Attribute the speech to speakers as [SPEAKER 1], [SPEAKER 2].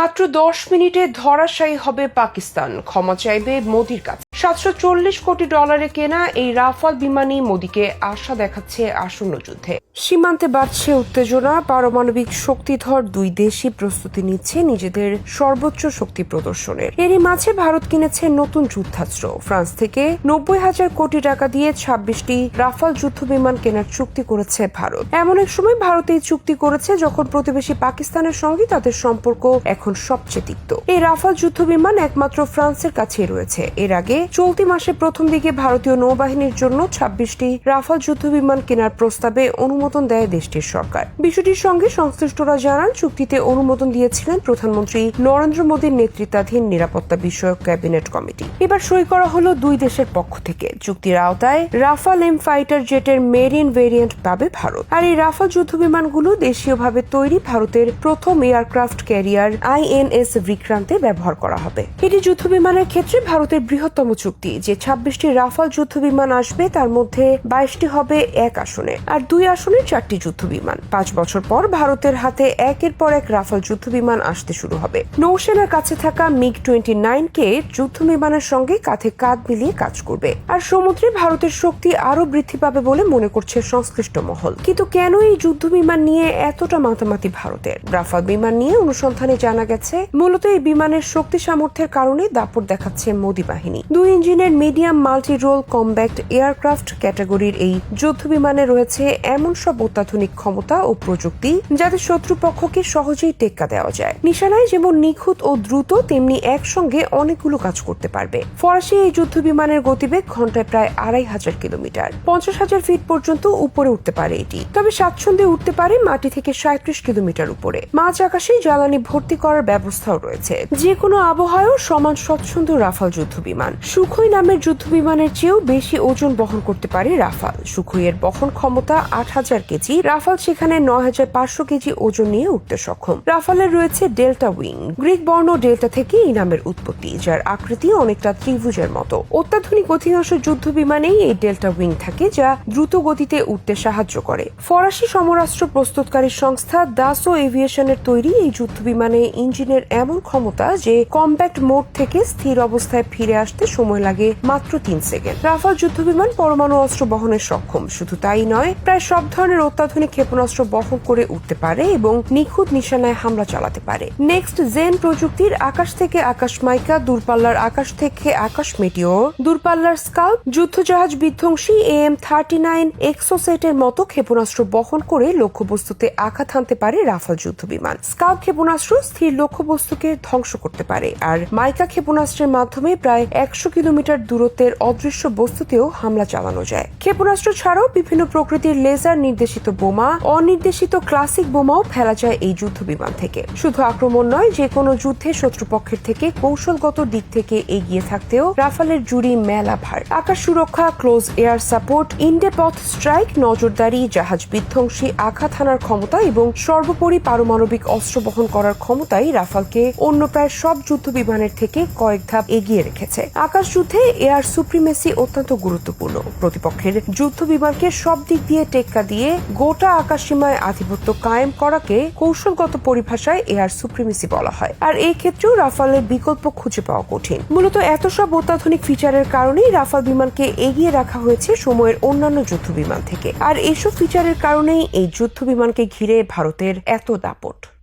[SPEAKER 1] মাত্র দশ মিনিটে ধরাশায়ী হবে পাকিস্তান। ক্ষমা চাইবে মোদির কাছে। সাতশো চল্লিশ কোটি ডলারে কেনা এই রাফাল বিমানই মোদিকে আশা দেখাচ্ছে আসন্ন যুদ্ধে। সীমান্তে বাড়ছে উত্তেজনা, পারমাণবিক শক্তিধর দুই দেশই প্রস্তুতি নিচ্ছে নিজেদের সর্বোচ্চ শক্তি প্রদর্শনের এরই মাঝে ভারত কিনেছে নতুন যুদ্ধাস্ত্র। ফ্রান্স থেকে নব্বই হাজার কোটি টাকা দিয়ে ছাব্বিশটি রাফাল যুদ্ধ বিমান কেনার চুক্তি করেছে ভারত। এমন এক সময় ভারত এই চুক্তি করেছে যখন প্রতিবেশী পাকিস্তানের সঙ্গে তাদের সম্পর্ক এখন সবচেয়ে তিক্ত। এই রাফাল যুদ্ধ বিমান একমাত্র ফ্রান্সের কাছেই রয়েছে। এর আগে চলতি মাসে প্রথম দিকে ভারতীয় নৌবাহিনীর জন্য ছাব্বিশটি রাফাল যুদ্ধ বিমান কেনার প্রস্তাবে অনুমোদন দেয় দেশটির সরকার। বিষয়টির সঙ্গে সংশ্লিষ্টরা জানান, চুক্তিতে অনুমোদন দিয়েছিলেন প্রধানমন্ত্রী নরেন্দ্র মোদীর নেতৃত্বাধীন নিরাপত্তা বিষয়ক ক্যাবিনেট কমিটি। এবার সই করা হলো দুই দেশের পক্ষ থেকে। চুক্তির আওতায় রাফাল এম ফাইটার জেটের মেরিন ভেরিয়েন্ট পাবে ভারত। আর এই রাফাল যুদ্ধ বিমানগুলো দেশীয়ভাবে তৈরি ভারতের প্রথম এয়ারক্রাফট ক্যারিয়ার আইএনএস বিক্রান্তে ব্যবহার করা হবে। এটি যুদ্ধ বিমানের ক্ষেত্রে ভারতের বৃহত্তম চুক্তি, যে ছাব্বিশটি রাফাল যুদ্ধ বিমান আসবে, তার মধ্যে বাইশটি হবে এক আসনে আর দুই আসনে চারটি যুদ্ধ বিমান পাঁচ বছর পর ভারতের হাতে একের পর এক রাফাল যুদ্ধ বিমান আসতে শুরু হবে। নৌসেনার কাছে থাকা মিগ টোয়েন্টি নাইন কে যুদ্ধ বিমানের সঙ্গে কাঁধে কাঁধ মিলিয়ে কাজ করবে আর সমুদ্রে ভারতের শক্তি আরও বৃদ্ধি পাবে বলে মনে করছে সংশ্লিষ্ট মহল। কিন্তু কেন এই যুদ্ধ বিমান নিয়ে এতটা মাতামাতি ভারতের? রাফাল বিমান নিয়ে অনুসন্ধানে জানা গেছে, মূলত এই বিমানের শক্তি সামর্থ্যের কারণে দাপট দেখাচ্ছে মোদী বাহিনী। দুই ইঞ্জিনের medium multi role combat aircraft ক্যাটাগরির এই যুদ্ধ বিমানে রয়েছে এমন সব অত্যাধুনিক ক্ষমতা ও প্রযুক্তি যাতে শত্রুপক্ষকে সহজেই টেক্কা দেওয়া যায়। নিশানায় যেমন নিখুঁত ও দ্রুত, তেমনি একসঙ্গে অনেকগুলো কাজ করতে পারবে। ফরাসি এই যুদ্ধ বিমানের গতিবেগ ঘন্টায় প্রায় আড়াই হাজার কিলোমিটার। পঞ্চাশ হাজার ফিট পর্যন্ত উপরে উঠতে পারে এটি। তবে স্বাচ্ছন্দ্যে উঠতে পারে মাটি থেকে সাঁত্রিশ কিলোমিটার উপরে। মাঝ আকাশে জ্বালানি ভর্তি করার ব্যবস্থাও রয়েছে। যে কোনো আবহাওয়াও সমান স্বচ্ছন্দ রাফাল যুদ্ধ বিমান। সুখই নামের যুদ্ধ বিমানের চেয়েও বেশি ওজন বহন করতে পারে রাফাল। সুখইয়ের বহন ক্ষমতা আট হাজার কেজি। রাফাল সেখানে নয় হাজার পাঁচশো কেজি ওজন নিয়ে উঠতে সক্ষম। রাফালের রয়েছে ডেল্টা উইং, গ্রিক বর্ণ ডেল্টা থেকে এই নামের উৎপত্তি, যার আকৃতি অনেকটা ত্রিভুজের মতো। অত্যাধুনিক অধিকাংশ যুদ্ধ বিমানেই এই ডেল্টা উইং থাকে, যা দ্রুত গতিতে উঠতে সাহায্য করে। ফরাসি সমরাস্ত্র প্রস্তুতকারী সংস্থা দাসো এভিয়েশনের তৈরি এই যুদ্ধ বিমানে ইঞ্জিনের এমন ক্ষমতা যে কম্প্যাক্ট মোড থেকে স্থির অবস্থায় ফিরে আসতে সময় লাগে মাত্র তিন সেকেন্ড। রাফাল যুদ্ধ বিমান পরমাণু অস্ত্র বহনে সক্ষম। শুধু তাই নয়, প্রায় সব ধরনের অত্যাধুনিক ক্ষেপণাস্ত্র বহন করে উঠতে পারে এবং নিখুঁত নিশানায় হামলা চালাতে পারে। নেক্সট জেন প্রযুক্তির আকাশ থেকে আকাশ মাইকা, দূরপাল্লার আকাশ থেকে আকাশ মেটিও দূরপাল্লার স্কাল্প, যুদ্ধজাহাজ বিধ্বংসী এম থার্টি নাইন এক্সোসেটের মতো ক্ষেপণাস্ত্র বহন করে লক্ষ্যবস্তুতে আঘাত হানতে পারে রাফাল যুদ্ধ বিমান স্কাল্প ক্ষেপণাস্ত্র স্থির লক্ষ্যবস্তুকে ধ্বংস করতে পারে। আর মাইকা ক্ষেপণাস্ত্রের মাধ্যমে প্রায় একশো কিলোমিটার দূরত্বের অদৃশ্য বস্তুতেও হামলা চালানো যায়। ক্ষেপণাস্ত্র ছাড়াও বিভিন্ন প্রকৃতির লেজার নির্দেশিত বোমা, অনির্দেশিত ক্লাসিক বোমাও ফেলা যায় এই যুদ্ধ বিমান থেকে। শুধু আক্রমণ নয় যে কোনো যুদ্ধে শত্রুপক্ষের থেকে কৌশলগত দিক থেকে এগিয়ে থাকতেও রাফালের জুড়ি মেলা ভার। আকাশ সুরক্ষা, close air support, in depth strike, নজরদারি, জাহাজ বিধ্বংসী, আঘাত হানার ক্ষমতা এবং সর্বোপরি পারমাণবিক অস্ত্র বহন করার ক্ষমতাই রাফালকে অন্য প্রায় সব যুদ্ধ বিমানের থেকে কয়েক ধাপ এগিয়ে রেখেছে। আকাশ যুদ্ধে এয়ার সুপ্রিমেসি অত্যন্ত গুরুত্বপূর্ণ। প্রতিপক্ষের যুদ্ধ বিমানকে সব দিক দিয়ে টেক্কা দিয়ে গোটা আকাশসীমায় আধিপত্য কায়েম করাকে কৌশলগত পরিভাষায় এয়ার সুপ্রিমেসি বলা হয়। আর এই ক্ষেত্রেও রাফালের বিকল্প খুঁজে পাওয়া কঠিন। মূলত এত সব অত্যাধুনিক ফিচারের কারণেই রাফাল বিমানকে এগিয়ে রাখা হয়েছে সময়ের অন্যান্য যুদ্ধ বিমান থেকে। আর এইসব ফিচারের কারণেই এই যুদ্ধ বিমানকে ঘিরে ভারতের এত দাপট।